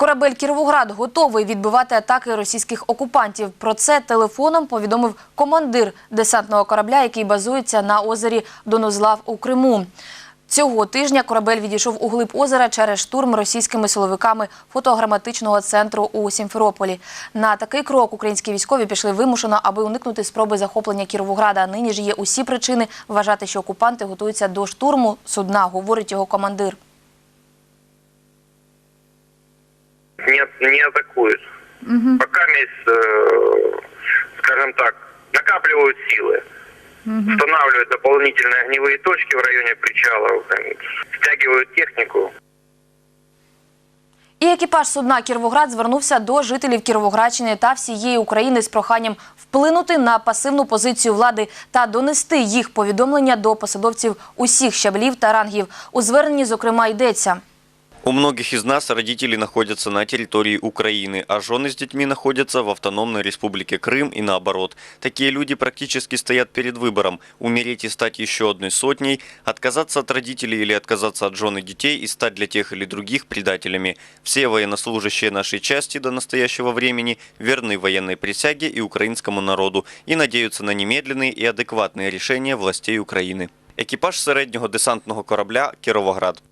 Корабель Кіровоград готовий відбивати атаки російських окупантів. Про це телефоном повідомив командир десантного корабля, який базується на озері Донозлав у Криму. Цього тижня корабель відійшов у глиб озера через штурм російськими силовиками фотограматичного центру у Сімферополі. На такий крок українські військові пішли вимушено, аби уникнути спроби захоплення Кіровограда. Нині ж є усі причини вважати, що окупанти готуються до штурму судна, говорить його командир. не, не атакуют. Пока есть, э, скажем так, накапливают силы. Устанавливают дополнительные огневые точки в районе причалов, там, стягивают технику. І екіпаж судна Кіровоград звернувся до жителів Кіровоградщини та всієї України з проханням вплинути на пасивну позицію влади та донести їх повідомлення до посадовців усіх щаблів та рангів. У зверненні, зокрема, йдеться. У многих из нас родители находятся на территории Украины, а жены с детьми находятся в автономной республике Крым и наоборот. Такие люди практически стоят перед выбором – умереть и стать еще одной сотней, отказаться от родителей или отказаться от жен и детей и стать для тех или других предателями. Все военнослужащие нашей части до настоящего времени верны военной присяге и украинскому народу и надеются на немедленные и адекватные решения властей Украины. Екіпаж середнього десантного корабля «Кіровоград».